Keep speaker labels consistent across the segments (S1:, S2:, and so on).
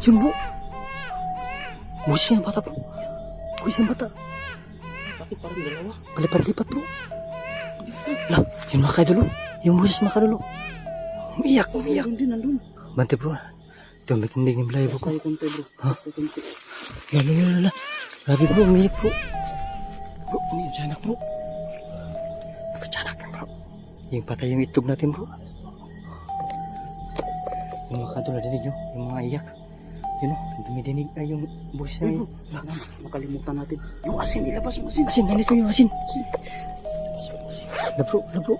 S1: Diyan bro. Busis ng bata bro. Busis ng bata.
S2: Bakit parang dalawa?
S1: Palipat-lipat bro. Lah, yung mga kadulo. Yung busis mga kadulo. Umiyak, umiyak.
S2: Nandun nandun.
S1: Bante bro. Ito, may tindig ng layo ko.
S2: tayo konti bro. Tayo konti.
S1: Lala, lala, lala. Grabe bro, umiyak bro. Bro, umiyak dyan bro. Nakadyanak yan bro. Yung patay yung itlog natin bro. Yung mga kadulo, dinig nyo. Yung mga iyak. Yun o, dumidinig ay yung busis na yun.
S2: nakalimutan natin. Yung asin, ilabas yung asin.
S1: Asin, nandito yung asin. Asin. Na bro, na bro.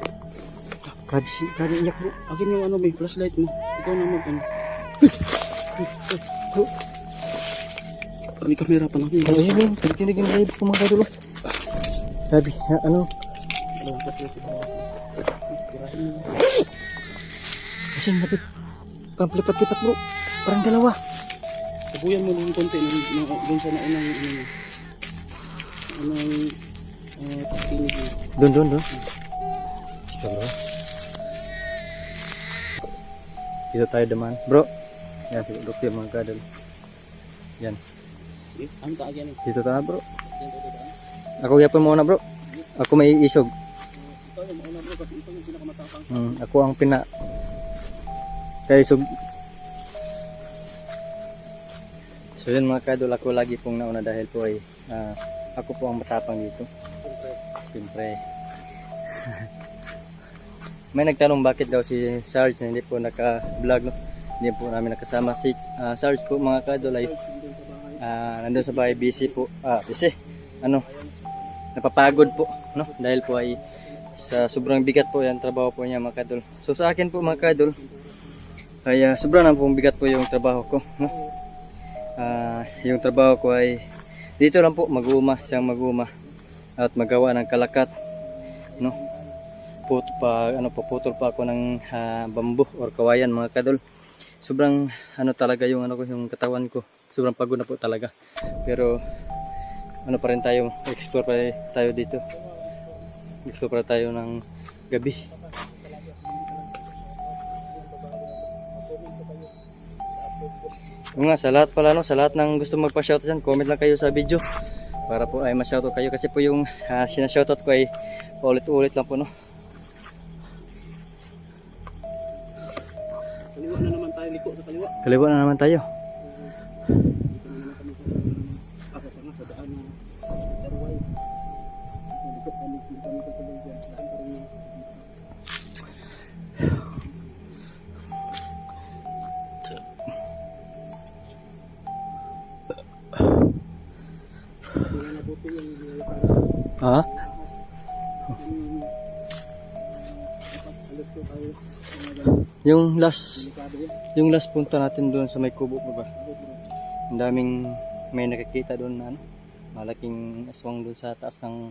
S1: Grabe si, grabe iyak bro.
S2: Akin yung ano ba, flashlight mo. Ikaw na mag ano.
S1: Bro,
S2: May kamera pa namin.
S1: ano yun yun? Tindig yung live ko mga kadulo. Grabe, ha, ano? Asin, napit. Parang lipat-lipat bro. Parang dalawa.
S2: Tabuyan mo ng konti ng, ng, doon sa naunang ano mo. Anong uh, tinig mo.
S1: Doon, doon, doon. Ito bro. Dito tayo daman. Bro. Yan, si Dok yung mga kadal. Yan.
S2: Eh, ang taag yan eh.
S1: Dito tayo bro. Ako yapon muna bro. Ako may isog.
S2: Ikaw yung mauna bro, kasi ikaw yung pinakamatapang.
S1: Mm, ako ang pina kay isog. So yun mga kadol, ako lagi pong nauna dahil po ay ah, ako po ang matapang dito.
S2: Siyempre.
S1: Siyempre. May nagtanong bakit daw si Sarge na hindi po naka-vlog no? Hindi po namin nakasama si ah, Sarge po mga kadol ay ah, nandun sa bahay busy po. Ah, busy. Ano? Napapagod po, no? Dahil po ay sa sobrang bigat po yung trabaho po niya mga kadol. So sa akin po mga kadol ay ah, sobrang na pong bigat po yung trabaho ko, no? Ah, yung trabaho ko ay dito lang po mag-uuma, siyang mag-uuma at magawa ng kalakat, no? Put pa ano paputol pa ako ng ah, bambu or kawayan mga kadol. Sobrang ano talaga yung ano ko yung katawan ko. Sobrang pagod na po talaga. Pero ano pa rin tayo, explore pa tayo dito. Explore pa tayo ng gabi. Yung nga, sa lahat pala, no, sa lahat ng gusto magpa-shoutout dyan, comment lang kayo sa video. Para po ay ma-shoutout kayo. Kasi po yung uh, sinashoutout ko ay paulit-ulit lang po, no.
S2: Kaliwa na naman tayo, liko sa kaliwa.
S1: Kaliwa na naman tayo.
S2: Dito na Yung
S1: last, yung last punta natin doon sa may kubo pa ba?
S2: Bro.
S1: Ang daming may nakikita doon na ano, malaking aswang doon sa taas ng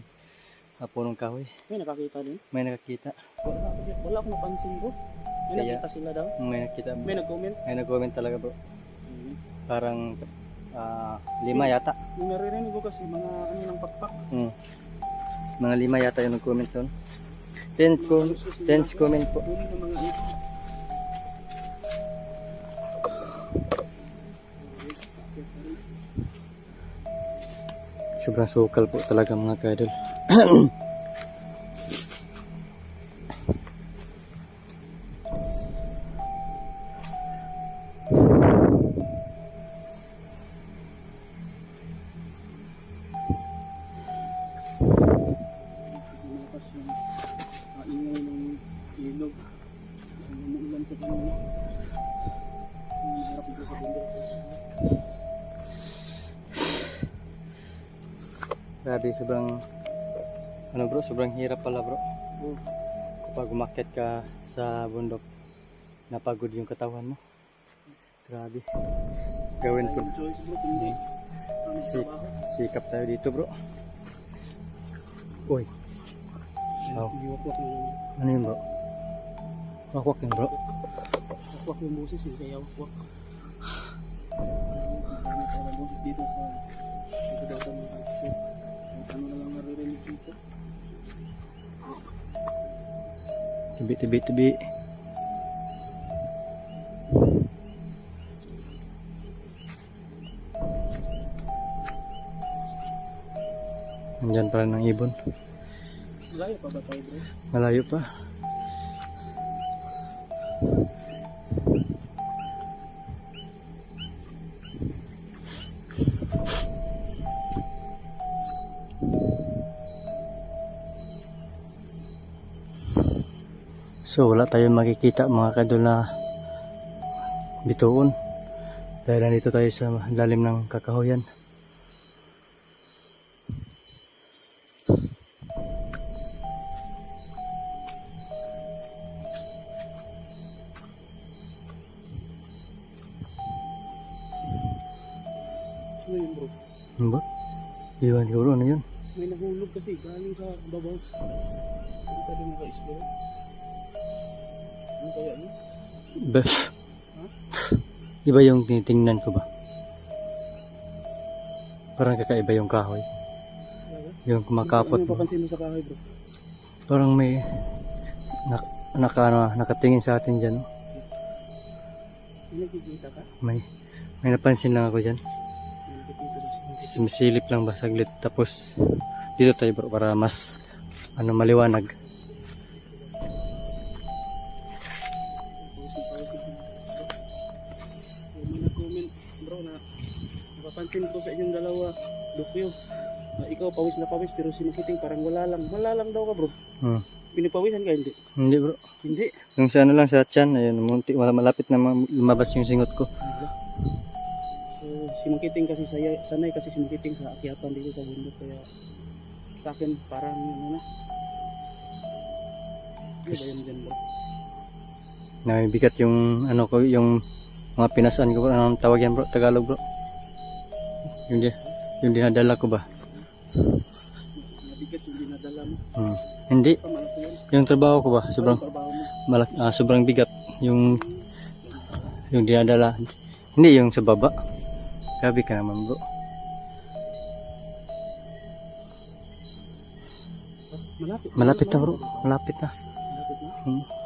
S1: uh, punong kahoy.
S2: May nakakita din.
S1: May nakakita.
S2: Wala, wala akong napansin bro. May
S1: Kaya-
S2: nakita sila daw.
S1: May nakita.
S2: May nag-comment.
S1: May nag-comment talaga bro.
S2: Hmm.
S1: Parang ah, lima yata.
S2: Yung naririnig ko kasi mga ano ng pakpak.
S1: Hmm. Mga lima yata yung nag-comment doon. Ten, com tens comment po.
S2: Mga ito.
S1: Sobrang sukal po talaga mga kadol.
S2: Lumakas yung
S1: Grabe, sobrang ano bro, sobrang hirap pala bro. Kapag umakyat ka sa bundok, napagod yung katawan mo. Grabe. Gawin ko.
S2: tayong choice bro kung hindi. Kami sa
S1: Si-
S2: trabaho.
S1: Sikap tayo dito bro. Uy, Oh. Ano yun bro? Wakwak yun bro.
S2: Wakwak yung boses eh, kaya wakwak. Marami talaga boses dito sa
S1: tibi tibi tibi Nandiyan pala ng ibon.
S2: Malayo pa ba tayo, bro?
S1: Malayo pa. So wala tayong makikita mga kadol na bituon. Dahil nandito tayo sa lalim ng kakahoyan. Ba? Iba yung tinitingnan ko ba? Parang kakaiba yung kahoy. Yung kumakapot.
S2: Ano
S1: mo.
S2: papansin mo sa kahoy bro?
S1: Parang may nak, naka, ano, nakatingin sa atin dyan.
S2: May nakikita ka?
S1: May, may napansin lang ako
S2: siya.
S1: Sumisilip lang ba saglit. Tapos dito tayo bro para mas ano maliwanag.
S2: Ikaw pawis pero si Makiting parang wala lang. Wala lang daw ka bro.
S1: Hmm.
S2: Pinipawisan ka hindi?
S1: Hindi bro.
S2: Hindi.
S1: Yung sa ano lang sa chan, ayun, munti, wala malapit na ma- lumabas yung singot ko.
S2: So, si Makiting kasi saya, sanay kasi si Makiting sa akyatan dito sa bundok kaya sa akin parang ano na.
S1: Yes.
S2: dyan bro?
S1: Nabibigat yung ano ko, yung mga pinasan ko. Anong tawag yan bro? Tagalog bro. Yung, di, yung dinadala ko ba?
S2: Mo.
S1: Hmm. Hindi.
S2: Malaki yun.
S1: Yung trabaho ko ba? Sobrang, malak, ah, sobrang bigat. Yung, yung dinadala. Hindi yung sa baba. Grabe ka naman bro.
S2: Malapit.
S1: Malapit na bro. Malapit na.
S2: Malapit na.
S1: Hmm.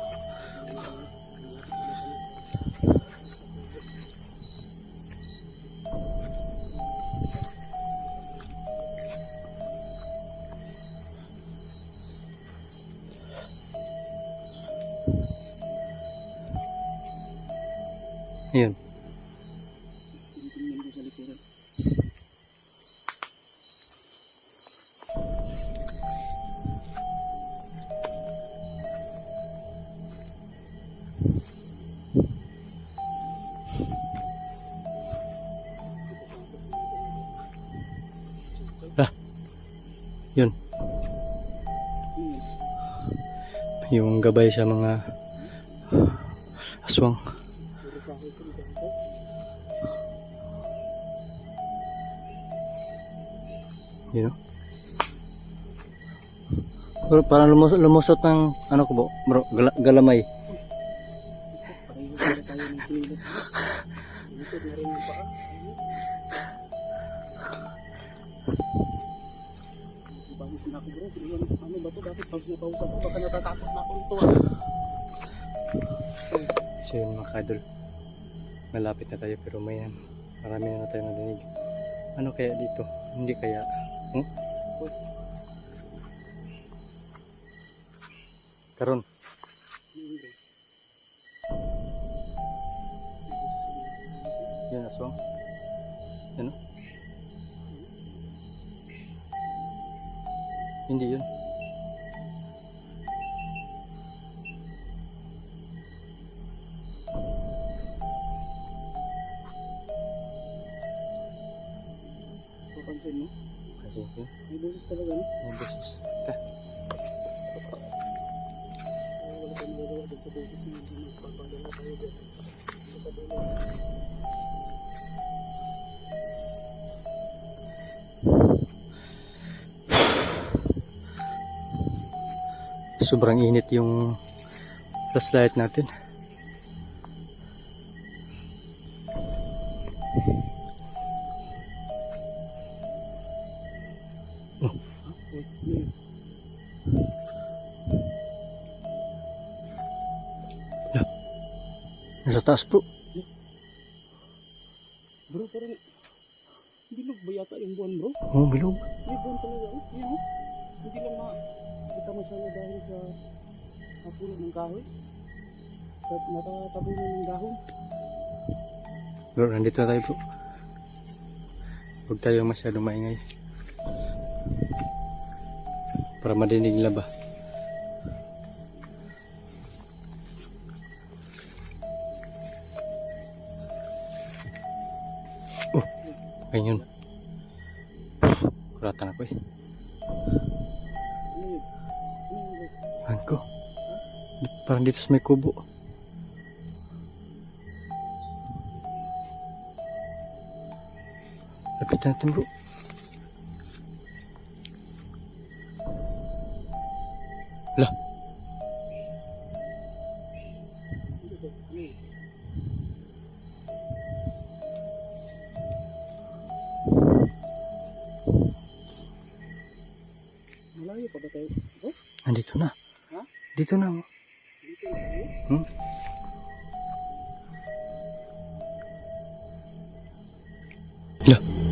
S1: Yun.
S2: Tinitingnan ko sa likuran.
S1: Yun. Yung gabay sa mga aswang. You know? Pero parang lumus lumusot ng ano ko bro, bro gala- galamay.
S2: Na na ano ba to? Dapat pawis na pawis ako. Baka natatakot na ako nito ah.
S1: So yun mga kadol. Malapit na tayo pero may marami na tayo nadinig. Ano kaya dito? Hindi kaya hmm? Karon,
S2: yun
S1: aswang. Ano? Hindi yun.
S2: Magpapadala tayo dyan. Magpapadala.
S1: sobrang init yung flashlight natin. Taas bro.
S2: Bro, parang Bilog ba yata yung buwan bro?
S1: Oh, bilog.
S2: May buwan talaga. Oh, yan oh. Hindi lang ma... Kita mo sana dahil sa napulot ng kahoy. At natatabi mo ng dahon.
S1: Bro, nandito na tayo bro. Huwag tayo masyadong maingay. Para madinig nila ba? Ayun. Kuratan ako eh. Ko? Parang dito sa may kubo. Lapit natin bro. Lah,
S2: pa ba tayo?
S1: Nandito na.
S2: Ha?
S1: Dito na. oh.
S2: Dito na tayo?
S1: Hmm? Lah.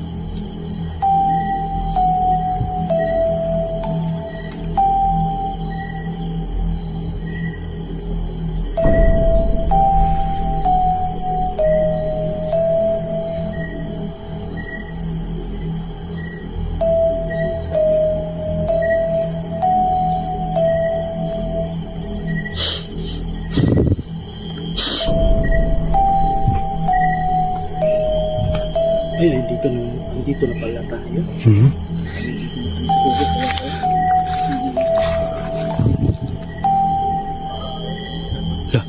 S2: Ayun, dito na, dito na pala tayo.
S1: Hmm? Lah,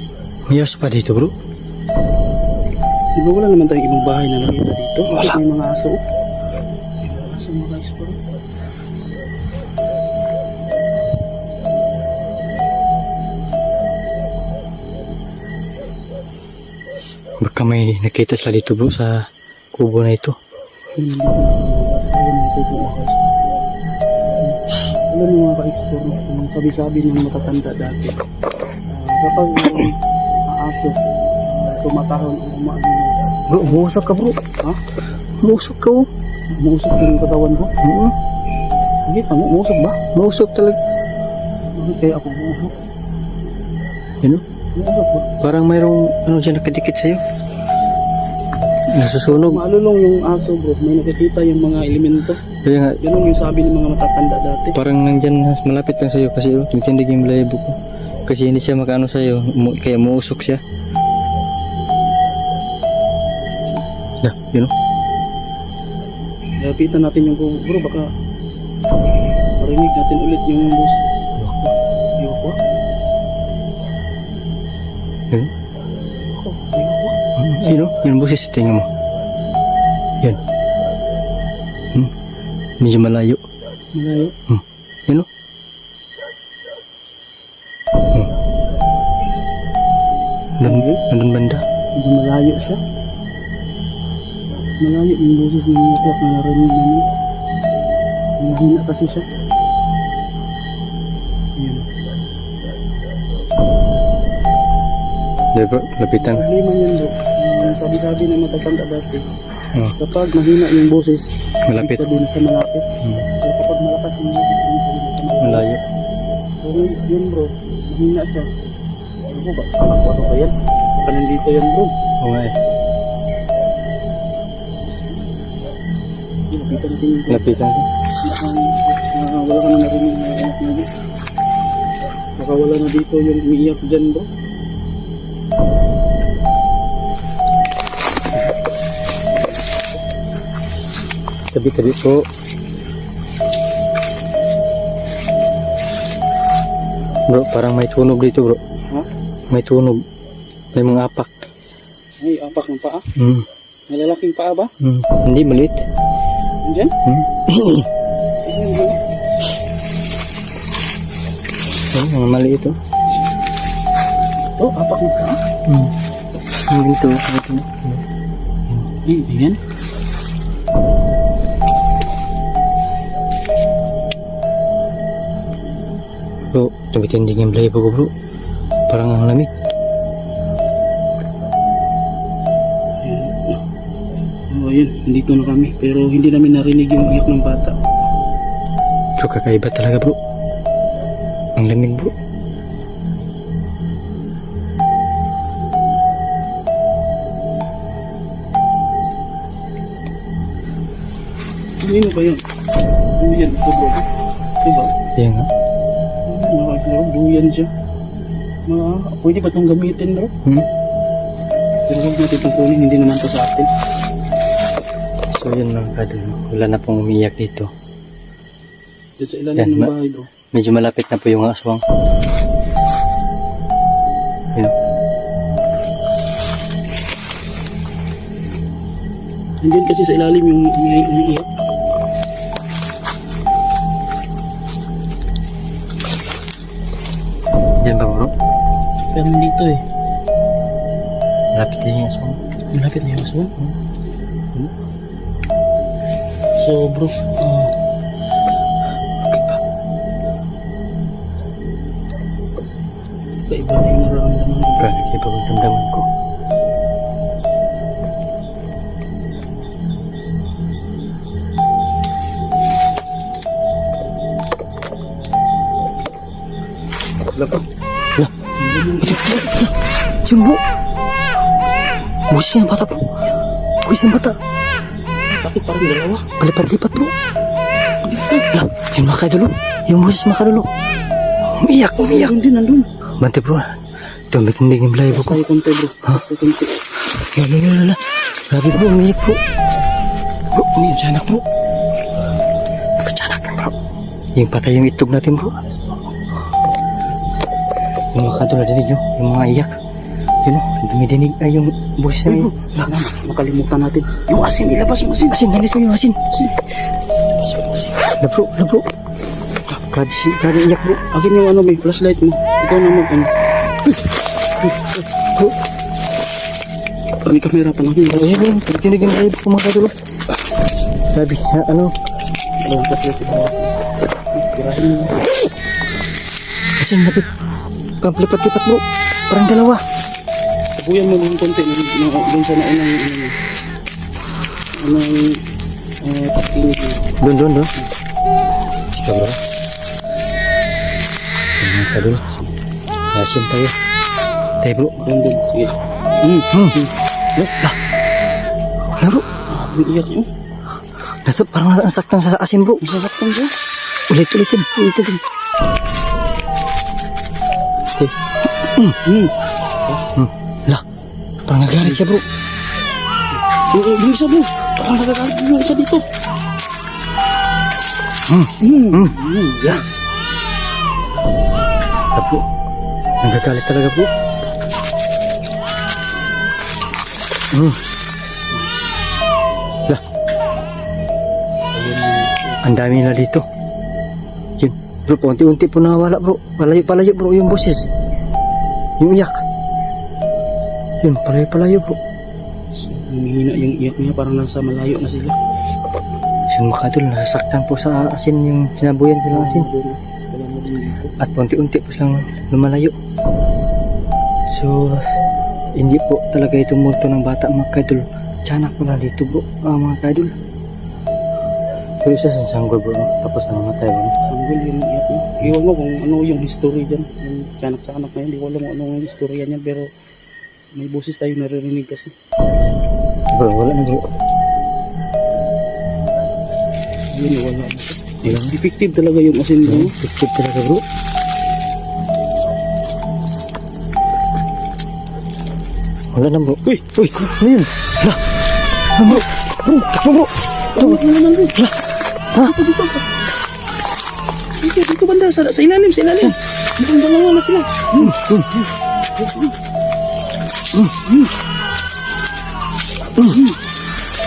S1: may aso pa dito bro.
S2: Di ba wala naman tayong ibang bahay na nakita dito?
S1: Wala.
S2: May mga aso. Aso mga guys bro.
S1: Baka may nakita sila dito bro sa kubo na ito.
S2: Alam mo mga ka-explore, yung sabi-sabi ng matatanda dati. Ah, kapag yung aso, uh, tumatahon o umaano,
S1: Bro, umuusok ka bro.
S2: ha?
S1: Umuusok ka oh.
S2: Umusok yung katawan ko.
S1: Oo,
S2: Hindi, tamo, umusok ba?
S1: umuusok talaga.
S2: Bakit kaya ako umusok?
S1: Yun oh.
S2: Umusok ba?
S1: Parang mayroong ano dyan nakadikit sa'yo. Nasusunog.
S2: Maalulong yung aso bro, may nakikita yung mga elemento.
S1: Kaya nga,
S2: Ganun yung sabi ng mga matatanda dati.
S1: parang nandyan malapit lang sa'yo kasi oh, tumitindig yung balayibo ko. Kasi hindi siya makaano sa'yo, umu- kaya umuusok siya. Na, yun oh.
S2: Lapitan natin yung bro, baka marinig natin ulit yung bus.
S1: Yun.
S2: Ako, ayoko.
S1: Yung boses, tingnan mo. Yan. Hmm. Medyo malayo.
S2: Malayo.
S1: Hmm. Yun oh. Hmm. Doon, doon banda.
S2: Medyo malayo siya. Malayo yung boses ng mga clock na narinig namin. Mahina kasi siya. Ayan.
S1: Diba, lapitan.
S2: Problema yan bro. Sabi-sabi ng matatanda dati.
S1: Oh,
S2: Kapag mahina yung boses,
S1: malapit.
S2: sabihin sa malapit.
S1: Hmm.
S2: Pero kapag malakas yung boses, sabihin sa malayo.
S1: Malayo.
S2: So yun, yun bro, mahina siya. Ano mo ba? Ano ba yan? Baka nandito yan bro.
S1: Oo nga eh.
S2: Nakita natin yung
S1: Lapitan ko.
S2: Baka uh, wala ka na narinig na anak na yun. Baka wala na dito yung umiiyak dyan bro.
S1: Tabi-tabi po. Bro, parang may tunog dito bro.
S2: Ha?
S1: May tunog. May mga apak.
S2: Ay, apak ng paa.
S1: Hmm.
S2: May lalaking paa ba?
S1: Hmm. Hindi maliit.
S2: Andyan?
S1: Hmm.
S2: Bro.
S1: Oh, mga maliit oh.
S2: Oh, apak ng paa.
S1: Hmm. Yung Dito, dito.
S2: Ay, tingnan.
S1: Bro, tumitindig yung balayibo ko bro. Parang ang lamig.
S2: Ayun. ayun, nandito na kami. Pero hindi namin narinig yung iyak ng bata.
S1: Bro, kakaiba talaga bro. Ang lamig bro.
S2: Ano ba yun? Duyan ito bro. Diba?
S1: Yan nga.
S2: Mga kaklaro, duyan siya. Mga, pwede ba itong gamitin bro?
S1: Hmm?
S2: Pero huwag natin itong kunin, hindi naman to sa atin.
S1: So yun mga kadol. Wala na pong umiyak dito.
S2: Diyan sa ilalim
S1: Yan,
S2: ng bahay bro.
S1: Medyo malapit na po yung aswang. Yun.
S2: Nandiyan kasi sa ilalim yung yung- Pero nandito eh.
S1: Malapit din yung aswang.
S2: Malapit na yung aswang. Hmm? So bro, ah, iba na yung nararamdaman ko.
S1: Grabe kayo pagdamdaman ko.
S2: Wala pa.
S1: Wala. Diyan bro. Busis ng bata bro. Busis ng bata.
S2: Bakit parang dalawa?
S1: Palipat-lipat bro. Wala. Yung mga kadolo. Yung busis mga kadolo. Umiyak, umiyak.
S2: Nandun nandun.
S1: Bante bro. Tumit hindi yung
S2: Basta
S1: ko.
S2: yung konti bro. Basta yung konti.
S1: Lala, lala, lala. Grabe bro, umiyak bro. Bro, umiyak siya anak bro. Pagkatsanak bro. Yung patay yung itlog natin bro. Yung mga kadol nadinig nyo, yung mga iyak. Yun o, dumidinig ay yung boses na
S2: Ay
S1: yun.
S2: bro, wala na. Makalimutan natin. Yung asin, ilabas mo asin.
S1: Asin, nandito yung asin. Asin. Asin, asin. Na bro, na bro. Ah, Grabe si, grabe iyak bro.
S2: Akin yung ano may flashlight mo. Ikaw na mag ano. May kamera pa lang.
S1: ayun bro, yung live ko mga kadol. Grabe, ano.
S2: Tirahin mo.
S1: asin, napit. Parang lipat-lipat bro. Parang dalawa.
S2: Tabuyan mo ng konti. Dun sa naunang ano. Anong uh, pakinig mo.
S1: Doon, doon, doon. Ikaw bro. Mga kadol. Asin tayo. Tayo bro.
S2: Doon, doon. Sige. Hmm.
S1: Hmm. Lah, lah. Lah bro.
S2: Ah, iyak mo.
S1: Nato, parang nasaktan sa asin bro.
S2: Masasaktan siya.
S1: Ulit, ulitin. Ulitin. Okay.
S2: Hmm.
S1: Lah. Parang nagalit siya bro.
S2: Oo, yung isa bro. Parang nagagalit yung isa dito.
S1: Hmm.
S2: Hmm.
S1: Hmm.
S2: Hmm. Yan.
S1: Ah, bro. Nagagalit talaga bro. Hmm. Lah. Ang dami nila dito. Yun. Bro, unti-unti po nawawala bro. Palayo-palayo bro yung boses. Yung iyak. Yun, palayo-palayo bro.
S2: Humihina yung iyak niya. Parang nasa malayo na sila.
S1: Yung makadol, nasasaktan po sa asin yung sinabuyan ng asin. At unti-unti po silang lumalayo. So, hindi po talaga ito multo ng bata mga kadol. Tiyanak po na dito bro, ah, mga kadol. Pero isa sa sanggol bro, tapos na mamatay bro.
S2: Sanggol yung iyak niya. Iwan mo kung ano yung history dyan. Yung kanak sa anak na yun. Di ko alam kung ano yung history niyan. Pero may boses tayo naririnig kasi.
S1: Bro, wala na bro.
S2: Yun, wala na siya.
S1: Yun.
S2: Effective talaga yung asin
S1: Bro. Effective talaga bro. Wala na bro. Uy, uy, ano yun? Hala, ano bro? Bro, takbo bro.
S2: Wala na bro.
S1: Hala, ha?
S2: Dito, dito. Dito, dito banda. Sa, sa ilalim, sa ilalim. Mukhang dalawa na sila.
S1: Hmm, hmm.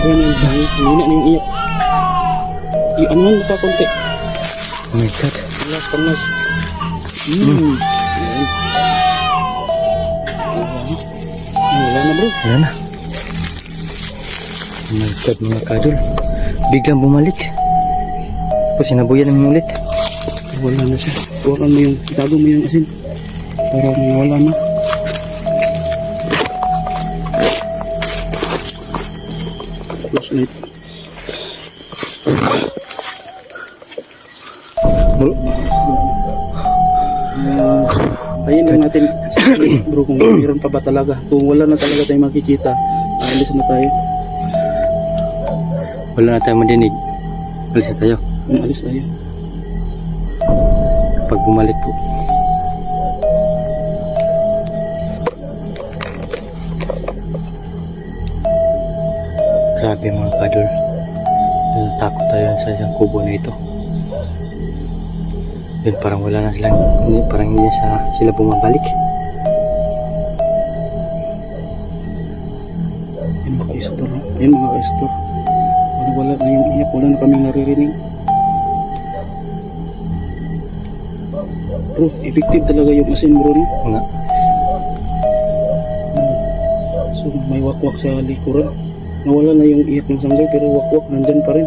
S2: Ayan yung bahay. Hindi na yung iyak. I ano man pa konti.
S1: Oh my god.
S2: Last pang last. Hmm. Wala na bro.
S1: Wala na. Oh my god mga kadol. Biglang bumalik. Tapos sinabuyan namin ulit.
S2: Wala na siya. Huwakan mo yung, itago mo yung asin. Para wala na. Flashlight.
S1: Bro,
S2: Ah, ayun lang natin bro kung meron pa ba talaga. Kung wala na talaga tayong makikita, alis na tayo.
S1: wala na tayong madinig. Alis na tayo.
S2: Alis tayo.
S1: Pag bumalik po. Grabe mga kadol. Natatakot tayo sa isang kubo na ito. Yun, parang wala na silang, parang hindi na sila bumabalik.
S2: Yan mga ka-explore. Yan mga ka-explore. Wala, wala na yung iyak. Wala na kaming naririnig. Bro, effective talaga yung asin bro. No?
S1: Nga,
S2: So may wakwak sa likuran. Nawala na yung iyak ng sanggol pero wakwak nandyan pa rin.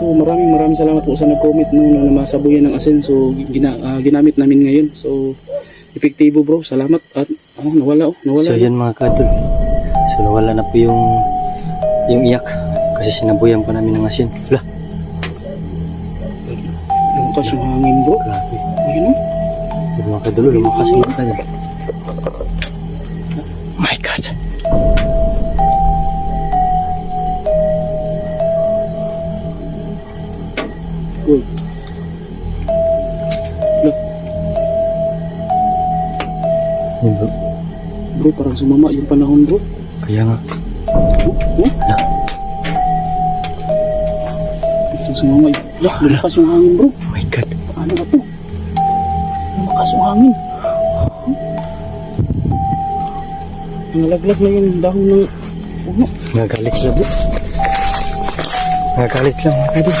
S2: So maraming maraming salamat po sa nag-comment no, na masabuyan ng asin. So gina, ah, ginamit namin ngayon. So epektibo bro. Salamat. At oh, nawala oh. Nawala.
S1: so yan mga kadol. So nawala na po yung, yung iyak. Kasi sinabuyan pa namin ng asin. Wala,
S2: Lumakas yung hangin bro.
S1: grabe.
S2: Ayun oh.
S1: Yung mga kadol, lumakas mga kadol. My God.
S2: Uy. Look,
S1: Yun bro.
S2: bro parang sumama yung panahon bro.
S1: Kaya nga.
S2: Oh, oh.
S1: Wala.
S2: Parang sumama yung... Lah, lumakas yung hangin bro. Hangin. Nalaglag na yung dahon ng puno.
S1: Nagagalit sila bro. Nagagalit lang mga kadol.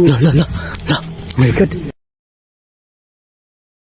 S1: La la la. La. Oh my God.